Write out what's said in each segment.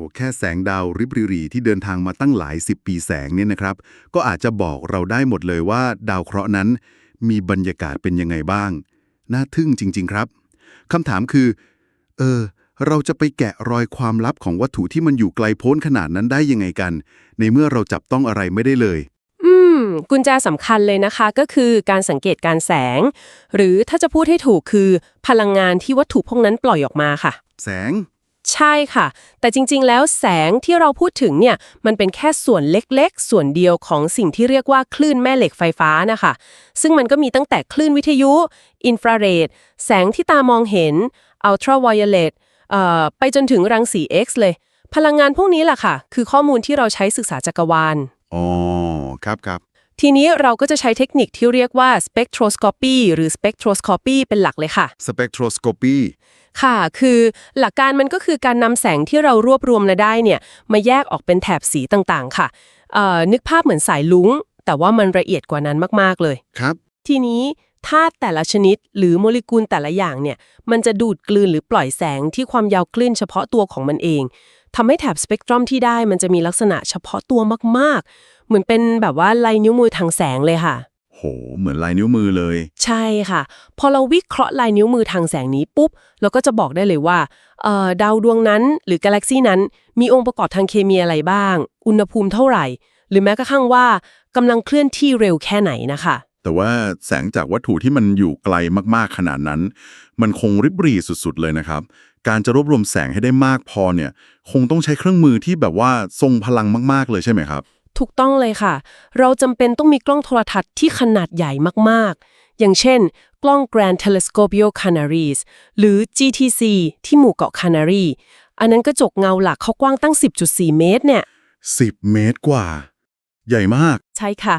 อ้แค่แสงดาวริบหรีๆที่เดินทางมาตั้งหลายสิบปีแสงเนี่ยนะครับ ก็อาจจะบอกเราได้หมดเลยว่า ดาวเคราะห์นั้น มีบรรยากาศเป็นยังไงบ้าง น่าทึ่งจริง ๆ ครับคำถามคือ เออ เราจะไปแกะรอยความลับของวัตถุที่มันอยู่ไกลโพ้นขนาดนั้นได้ยังไงกัน ในเมื่อเราจับต้องอะไรไม่ได้เลย อืม กุญแจสำคัญเลยนะคะก็คือการสังเกตการแสง หรือถ้าจะพูดให้ถูกคือ พลังงานที่วัตถุพวกนั้นปล่อยออกมาค่ะ แสง ใช่ค่ะ แต่จริงๆ แล้วแสงที่เราพูดถึงเนี่ย มันเป็นแค่ส่วนเล็กๆ ส่วนเดียวของสิ่งที่เรียกว่าคลื่นแม่เหล็กไฟฟ้านะคะ ซึ่งมันก็มีตั้งแต่คลื่นวิทยุ อินฟราเรด แสงที่ตามองเห็น อัลตราไวโอเลตเอ่อไปจนถึงรังสี X เลย พลังงานพวกนี้แหละค่ะ คือข้อมูลที่เราใช้ศึกษาจักรวาล อ๋อ ครับครับ ทีนี้เราก็จะใช้เทคนิคที่เรียกว่า spectroscopy หรือ spectroscopy เป็นหลักเลยค่ะ spectroscopy ค่ะ คือหลักการมันก็คือการนำแสงที่เรารวบรวมมาได้เนี่ย มาแยกออกเป็นแถบสีต่างๆ ค่ะเอ่อนึกภาพเหมือนสายลุ้ง แต่ว่ามันละเอียดกว่านั้นมากๆ เลย ครับ ทีนี้ธาตุแต่ละชนิดหรือโมเลกุลแต่ละอย่างเนี่ย มันจะดูดกลืนหรือปล่อยแสงที่ความยาวคลื่นเฉพาะตัวของมันเอง ทำให้แถบสเปกตรัมที่ได้มันจะมีลักษณะเฉพาะตัวมากๆ เหมือนเป็นแบบว่าลายนิ้วมือทางแสงเลยค่ะ โห เหมือนลายนิ้วมือเลย ใช่ค่ะ พอเราวิเคราะห์ลายนิ้วมือทางแสงนี้ปุ๊บ เราก็จะบอกได้เลยว่าเอ่อดาวดวงนั้นหรือกาแล็กซีนั้นมีองค์ประกอบทางเคมีอะไรบ้าง อุณหภูมิเท่าไหร่ หรือแม้กระทั่งว่ากำลังเคลื่อนที่เร็วแค่ไหนนะคะแต่ว่าแสงจากวัตถุที่มันอยู่ไกลมากๆขนาดนั้น มันคงริบหรี่สุดๆเลยนะครับ การจะรวบรวมแสงให้ได้มากพอเนี่ยคงต้องใช้เครื่องมือที่แบบว่าทรงพลังมาก ๆ เลยใช่ไหมครับ ถูกต้องเลยค่ะ เราจำเป็นต้องมีกล้องโทรทัศน์ที่ขนาดใหญ่มากๆ อย่างเช่น กล้อง Grand Telescopio Canaries หรือ GTC ที่หมู่เกาะ Canary อันนั้นกระจกเงาหลักเขากว้างตั้ง 10.4 เมตรเนี่ย10 เมตรกว่า ใหญ่มาก ใช่ค่ะ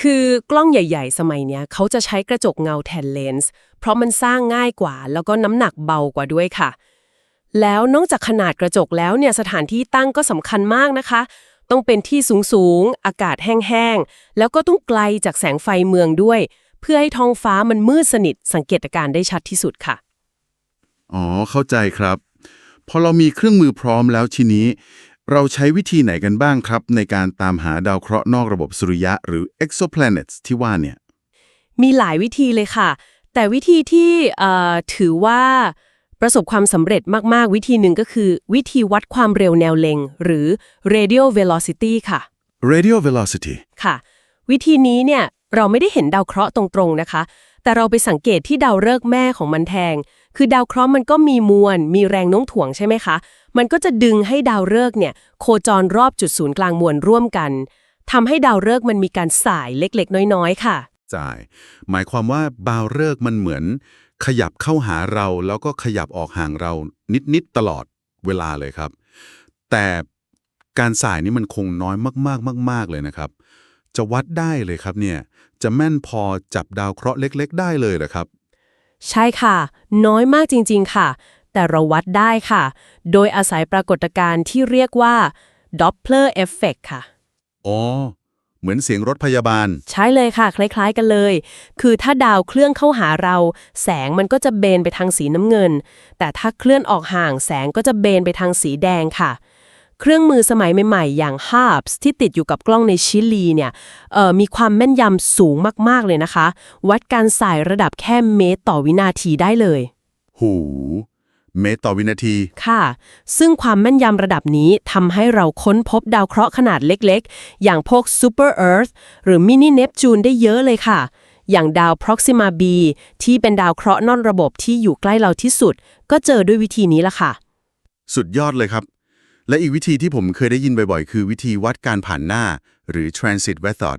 คือกล้องใหญ่ๆ สมัยเนี้ยเขาจะใช้กระจกเงาแทนเลนส์ เพราะมันสร้างง่ายกว่า แล้วก็น้ำหนักเบากว่าด้วยค่ะ แล้วนอกจากขนาดกระจกแล้วเนี่ยสถานที่ตั้งก็สำคัญมากนะคะ ต้องเป็นที่สูงๆ อากาศแห้งๆ แล้วก็ต้องไกลจากแสงไฟเมืองด้วย เพื่อให้ท้องฟ้ามันมืดสนิทสังเกตการณ์ได้ชัดที่สุดค่ะ อ๋อ เข้าใจครับ พอเรามีเครื่องมือพร้อมแล้วทีนี้ เราใช้วิธีไหนกันบ้างครับ ในการตามหาดาวเคราะห์นอกระบบสุริยะหรือ exoplanets ที่ว่าเนี่ย มีหลายวิธีเลยค่ะ แต่วิธีที่เอ่อถือว่า ประสบความสำเร็จมาก ๆ วิธีหนึ่งก็คือ วิธีวัดความเร็วแนวเล็ง หรือ radial velocity ค่ะ radio velocity ค่ะ วิธีนี้เนี่ยเราไม่ได้เห็นดาวเคราะห์ตรงๆนะคะ แต่เราไปสังเกตที่ดาวฤกษ์แม่ของมันแทง คือดาวเคราะห์มันก็มีมวล มีแรงโน้มถ่วงใช่ไหมคะ มันก็จะดึงให้ดาวฤกษ์เนี่ยโคจรรอบจุดศูนย์กลางมวลร่วมกันทำให้ดาวฤกษ์มันมีการสายเล็กๆ น้อยๆ ค่ะจ่ายหมายความว่าบาวฤกษ์มันเหมือน ขยับเข้าหาเราแล้วก็ขยับออกห่างเรานิด ๆ ตลอดเวลาเลยครับ แต่การสายนี่มันคงน้อยมาก ๆ มาก ๆ เลยนะครับ จะวัดได้เลยครับเนี่ย จะแม่นพอจับดาวเคราะห์เล็ก ๆ ได้เลยเหรอครับ ใช่ค่ะ น้อยมากจริง ๆ ค่ะ แต่เราวัดได้ค่ะ โดยอาศัยปรากฏการณ์ที่เรียกว่า Doppler effect ค่ะ อ๋อ เหมือนเสียงรถพยาบาล ใช่เลยค่ะ คล้าย ๆ กันเลย คือถ้าดาวเคลื่อนเข้าหาเรา แสงมันก็จะเบนไปทางสีน้ำเงิน แต่ถ้าเคลื่อนออกห่างแสงก็จะเบนไปทางสีแดงค่ะ เครื่องมือสมัยใหม่ๆ อย่าง HARPS ที่ติดอยู่กับกล้องในชิลีเนี่ยเอ่อมีความแม่นยำสูงมากๆเลยนะคะ วัดการสายระดับแค่เมตรต่อวินาทีได้เลย หู เมตรต่อวินาที ค่ะ ซึ่งความแม่นยำระดับนี้ทำให้เราค้นพบดาวเคราะห์ขนาดเล็กๆ อย่างพวก Super Earth หรือ Mini Neptune ได้เยอะเลยค่ะ อย่างดาว Proxima b ที่เป็นดาวเคราะห์นอกระบบที่อยู่ใกล้เราที่สุด ก็เจอด้วยวิธีนี้ละค่ะ สุดยอดเลยครับ และอีกวิธีที่ผมเคยได้ยินบ่อยๆ คือวิธีวัดการผ่านหน้า หรือ transit method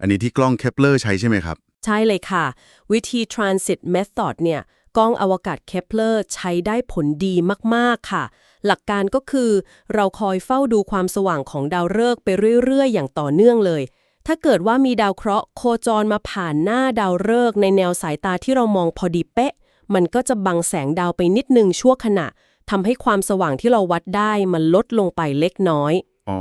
อันนี้ที่กล้อง Kepler ใช้ใช่ไหมครับ ใช่เลยค่ะ วิธี Transit Method เนี่ย กล้องอวกาศเคปเลอร์ใช้ได้ผลดีมาก ๆ ค่ะ หลักการก็คือ เราคอยเฝ้าดูความสว่างของดาวฤกษ์ไปเรื่อย ๆ อย่างต่อเนื่องเลย ถ้าเกิดว่ามีดาวเคราะห์โคจรมาผ่านหน้าดาวฤกษ์ในแนวสายตาที่เรามองพอดีเป๊ะ มันก็จะบังแสงดาวไปนิดนึงชั่วขณะทำให้ความสว่างที่เราวัดได้มันลดลงไปเล็กน้อย อ๋อ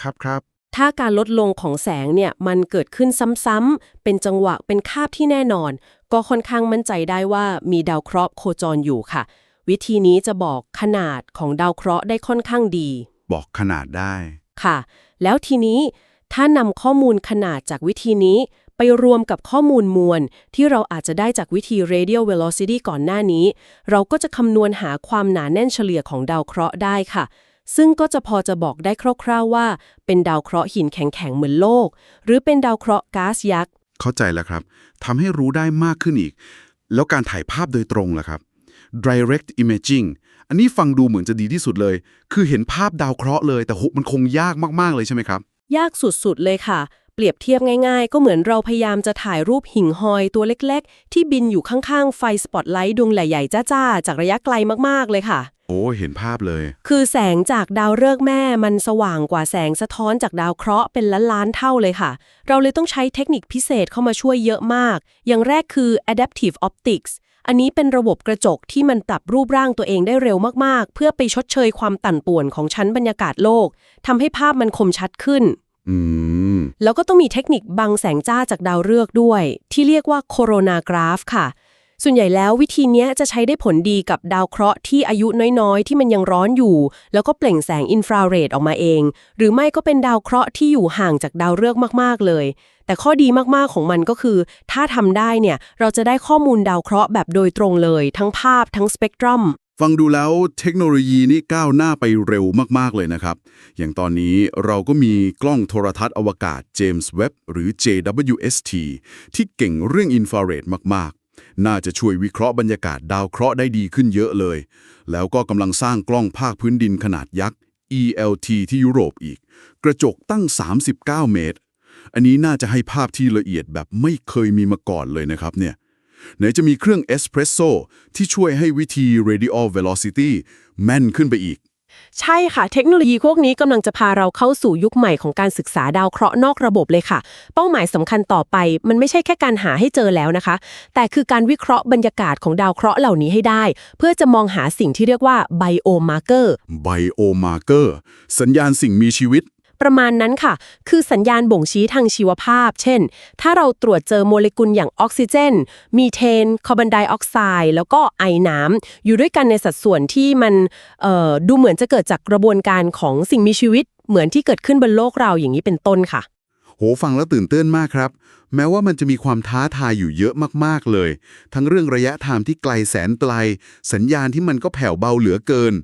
ครับครับ ถ้าการลดลงของแสงเนี่ยมันเกิดขึ้นซ้ำๆ เป็นจังหวะเป็นคาบที่แน่นอน ก็ค่อนข้างมั่นใจได้ว่ามีดาวเคราะห์โคจรอยู่ค่ะ วิธีนี้จะบอกขนาดของดาวเคราะห์ได้ค่อนข้างดี บอกขนาดได้ค่ะ แล้วทีนี้ถ้านำข้อมูลขนาดจากวิธีนี้ ไปรวมกับข้อมูลมวล ที่เราอาจจะได้จากวิธี radial velocity ก่อนหน้านี้ เราก็จะคำนวณหาความหนาแน่นเฉลี่ยของดาวเคราะห์ได้ค่ะ ซึ่งก็จะพอจะบอกได้คร่าวๆว่า เป็นดาวเคราะห์หินแข็งๆเหมือนโลก หรือเป็นดาวเคราะห์ก๊าซยักษ์ เข้าใจแล้วครับทำให้รู้ได้มากขึ้นอีก แล้วการถ่ายภาพโดยตรงล่ะครับ direct imaging อันนี้ฟังดูเหมือนจะดีที่สุดเลย คือเห็นภาพดาวเคราะห์เลย แต่โหมันคงยากมากๆเลยใช่ไหมครับ ยากสุดๆเลยค่ะ เปรียบเทียบง่ายๆ ก็เหมือนเราพยายามจะถ่ายรูปหิ่งหอยตัวเล็กๆ ที่บินอยู่ข้างๆ ไฟสปอตไลท์ดวงใหญ่ๆ จ้าๆ จากระยะไกลมากๆ เลยค่ะ โอ้เห็นภาพเลย คือแสงจากดาวฤกษ์แม่มันสว่างกว่าแสงสะท้อนจากดาวเคราะห์เป็นล้านล้านๆเท่าเลยค่ะ เราเลยต้องใช้เทคนิคพิเศษเข้ามาช่วยเยอะมาก อย่างแรกคือ adaptive optics อันนี้เป็นระบบกระจกที่มันปรับรูปร่างตัวเองได้เร็วมาก ๆ เพื่อไปชดเชยความตั่นป่วนของชั้นบรรยากาศโลกทำให้ภาพมันคมชัดขึ้น อืม แล้วก็ต้องมีเทคนิคบังแสงจ้าจากดาวฤกษ์ด้วย ที่เรียกว่าโคโรนากราฟค่ะ ส่วนใหญ่แล้ววิธีนี้จะใช้ได้ผลดีกับดาวเคราะห์ที่อายุน้อยๆ ที่มันยังร้อนอยู่ แล้วก็เปล่งแสงอินฟราเรดออกมาเอง หรือไม่ก็เป็นดาวเคราะห์ที่อยู่ห่างจากดาวฤกษ์มากๆเลย แต่ข้อดีมากๆของมันก็คือ ถ้าทำได้เนี่ยเราจะได้ข้อมูลดาวเคราะห์แบบโดยตรงเลย ทั้งภาพทั้งสเปกตรัมฟังดูแล้วเทคโนโลยีนี่ก้าวหน้าไปเร็วมาก ๆ เลยนะครับ อย่างตอนนี้เราก็มีกล้องโทรทัศน์อวกาศ James Webb หรือ JWST ที่เก่งเรื่องอินฟราเรดมาก น่าจะช่วยวิเคราะห์บรรยากาศดาวเคราะห์ได้ดีขึ้นเยอะเลย แล้วก็กำลังสร้างกล้องภาคพื้นดินขนาดยักษ์ ELT ที่ยุโรปอีก กระจกตั้ง 39 เมตร อันนี้น่าจะให้ภาพที่ละเอียดแบบไม่เคยมีมาก่อนเลยนะครับเนี่ยไหนจะมีเครื่องเอสเพรสโซที่ช่วยให้วิธี radial velocity แม่นขึ้นไปอีก ใช่ค่ะ เทคโนโลยีพวกนี้กำลังจะพาเราเข้าสู่ยุคใหม่ของการศึกษาดาวเคราะห์นอกระบบเลยค่ะ เป้าหมายสำคัญต่อไป มันไม่ใช่แค่การหาให้เจอแล้วนะคะ แต่คือการวิเคราะห์บรรยากาศของดาวเคราะห์เหล่านี้ให้ได้ เพื่อจะมองหาสิ่งที่เรียกว่าไบโอมาร์เกอร์ไบโอมาร์เกอร์สัญญาณสิ่งมีชีวิต ประมาณนั้นค่ะ คือสัญญาณบ่งชี้ทางชีวภาพ เช่น ถ้าเราตรวจเจอโมเลกุลอย่างออกซิเจน มีเทน คาร์บอนไดออกไซด์ แล้วก็ไอน้ำอยู่ด้วยกันในสัดส่วนที่มันเอ่อดูเหมือนจะเกิดจากกระบวนการของสิ่งมีชีวิต เหมือนที่เกิดขึ้นบนโลกเราอย่างนี้เป็นต้นค่ะ โหฟังแล้วตื่นเต้นมากครับ แม้ว่ามันจะมีความท้าทายอยู่เยอะมากๆเลย ทั้งเรื่องระยะทางที่ไกลแสนไกล สัญญาณที่มันก็แผ่วเบาเหลือเกิน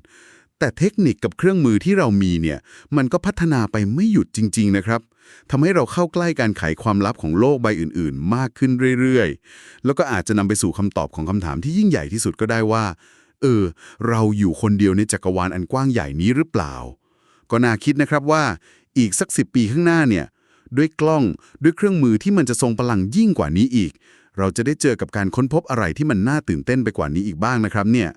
แต่เทคนิคกับเครื่องมือที่เรามีเนี่ย มันก็พัฒนาไปไม่หยุดจริง ๆ นะครับทำให้เราเข้าใกล้การไขความลับของโลกใบอื่น ๆ มากขึ้นเรื่อยๆ แล้วก็อาจจะนำไปสู่คำตอบของคำถามที่ยิ่งใหญ่ที่สุดก็ได้ว่า เออ เราอยู่คนเดียวในจักรวาลอันกว้างใหญ่นี้หรือเปล่า ก็น่าคิดนะครับว่าอีกสักสิปีข้างหน้าเนี่ย ด้วยกล้องด้วยเครื่องมือที่มันจะทรงพลังยิ่งกว่านี้อีก เราจะได้เจอกับการค้นพบอะไรที่มันน่าตื่นเต้นไปกว่านี้อีกบ้างนะครับเนี่ย